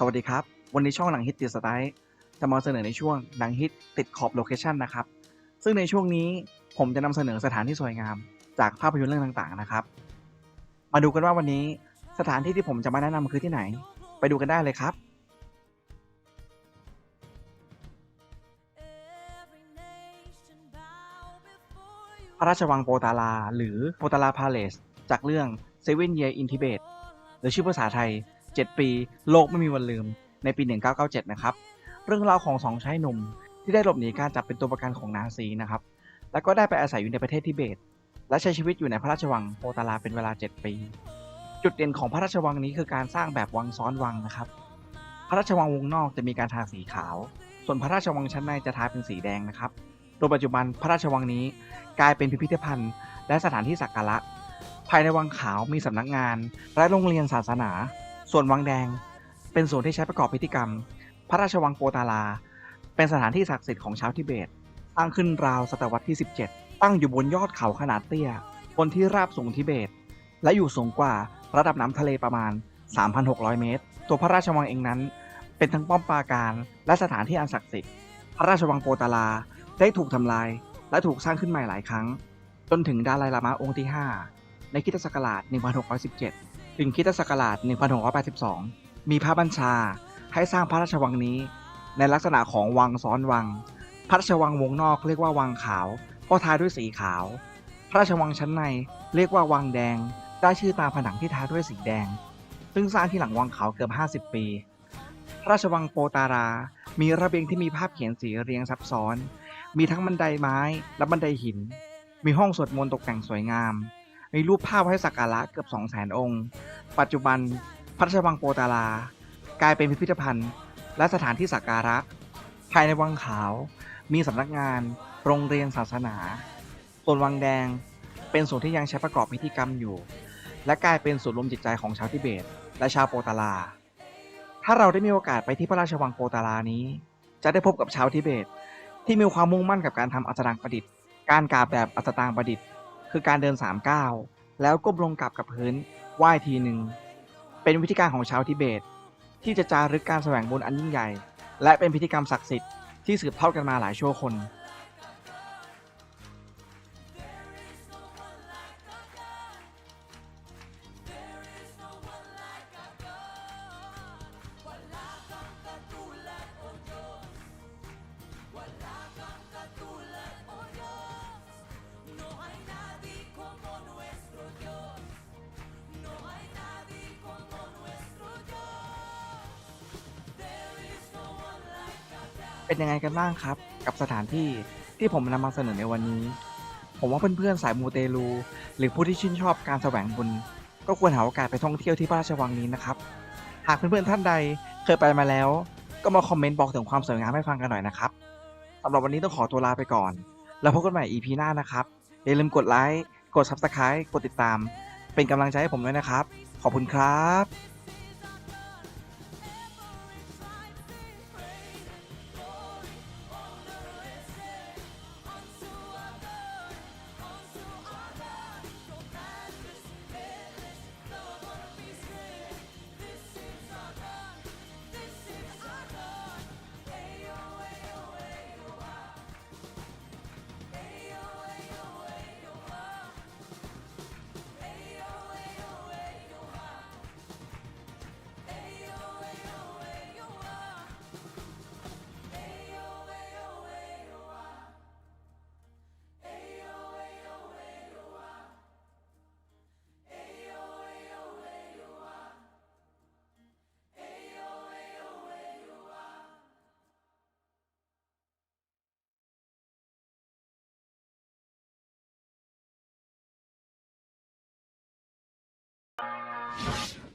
สวัสดีครับ วันนี้ช่องหนังฮิตติดสไตล์จะมาเสนอในช่วงหนังฮิตติดขอบโลเคชันนะครับ ซึ่งในช่วงนี้ผมจะนำเสนอสถานที่สวยงาม จากภาพยนตร์เรื่องต่างๆนะครับ มาดูกันว่าวันนี้สถานที่ที่ผมจะมาแนะนำคือที่ไหน ไปดูกันได้เลยครับ พระราชวังโปตาราหรือโปตาราพาเลส จากเรื่อง Seven Year in Tibet หรือชื่อภาษาไทย 7 ปี โลกไม่มีวันลืม ในปี 1997 นะครับ เรื่องราวของสองชายหนุ่ม ที่ได้หลบหนีการจับเป็นตัวประกันของนาซีนะครับ แล้วก็ได้ไปอาศัยอยู่ในประเทศทิเบต และใช้ชีวิตอยู่ในพระราชวังโปตาราเป็นเวลา 7 ปี จุดเด่นของพระราชวังนี้คือการสร้างแบบวังซ้อนวังนะครับ พระราชวังวงนอกจะมีการทาสีขาว ส่วนพระราชวังชั้นในจะทาเป็นสีแดงนะครับ โดยปัจจุบันพระราชวังนี้กลายเป็นพิพิธภัณฑ์ และสถานที่สักการะภายในวังขาวมีสำนักงาน และโรงเรียนศาสนา ส่วนวังแดง เป็นส่วนที่ใช้ประกอบพิธีกรรม พระราชวังโปตาราเป็นสถานที่ศักดิ์สิทธิ์ของชาวทิเบตสร้างขึ้นราวศตวรรษที่ 17 ตั้งอยู่บนยอดเขาขนาดเตี้ย บนที่ราบสูงทิเบต และอยู่สูงกว่าระดับน้ำทะเลประมาณ 3,600 เมตร ตัวพระราชวังเองนั้น เป็นทั้งป้อมปราการและสถานที่อันศักดิ์สิทธิ์ พระราชวังโปตาราได้ถูกทำลายและถูกสร้างขึ้นใหม่หลายครั้ง จนถึงดาไลลามะองค์ที่ 5 ในคริสตศักราช1617 ถึงคริสตศักราช 1682 มีพระบัญชาให้สร้างพระราชวังนี้ ในลักษณะของวังซ้อนวัง พระราชวังวงนอกเรียกว่าวังขาวเพราะทาด้วยสีขาว พระราชวังชั้นในเรียกว่าวังแดง ได้ชื่อตามผนังที่ทาด้วยสีแดง ซึ่งสร้างที่หลังวังขาวเกือบ 50 ปี พระราชวังโปตารา มีระเบียงที่มีภาพเขียนสีเรียงซับซ้อน มีทั้งบันไดไม้และบันไดหิน มีห้องสวดมนต์ตกแต่งสวยงาม มีรูปภาพให้สักการะเกือบ2 0 0 0 0 0 องค์ ปัจจุบันพระราชวังโปตารา กลายเป็นพิพิธภัณฑ์ และสถานที่สักการะ ภายในวังขาว มีสำนักงาน โรงเรียนศาสนา ส่วนวังแดง เป็นส่วนที่ยังใช้ประกอบพิธีกรรมอยู่ และกลายเป็นศูนย์รวมจิตใจของชาวทิเบต และชาวโปตารา ถ้าเราได้มีโอกาสไปที่พระราชวังโปตารานี้ จะได้พบกับชาวทิเบต ที่มีความมุ่งมั่นกับการทำอัสดางประดิษฐ์ การกราบแบบอัสตางประดิษฐ์ คือการเดินสามก้าวแล้วก้มลงกลับกับพื้นไหว้ทีหนึ่ง เป็นวิธีการของชาวทิเบต ที่จะจารึกการแสวงบุญอันยิ่งใหญ่ และเป็นพิธีกรรมศักดิ์สิทธิ์ที่สืบทอดกันมาหลายชั่วคน เป็นยังไงกันบ้างครับ กับสถานที่ที่ผมนำมาเสนอในวันนี้ ผมว่าเพื่อนๆสายมูเตลู หรือผู้ที่ชื่นชอบการแสวงบุญ ก็ควรหาโอกาสไปท่องเที่ยวที่พระราชวังนี้นะครับ หากเพื่อนๆท่านใดเคยไปมาแล้ว ก็มาคอมเมนต์บอกถึงความสวยงามให้ฟังกันหน่อยนะครับสำหรับวันนี้ต้องขอตัวลาไปก่อน แล้วพบกันใหม่ EP หน้านะครับอย่าลืมกดไลค์กด Subscribe กดติดตาม เป็นกำลังใจให้ผมด้วยนะครับ ขอบคุณครับ you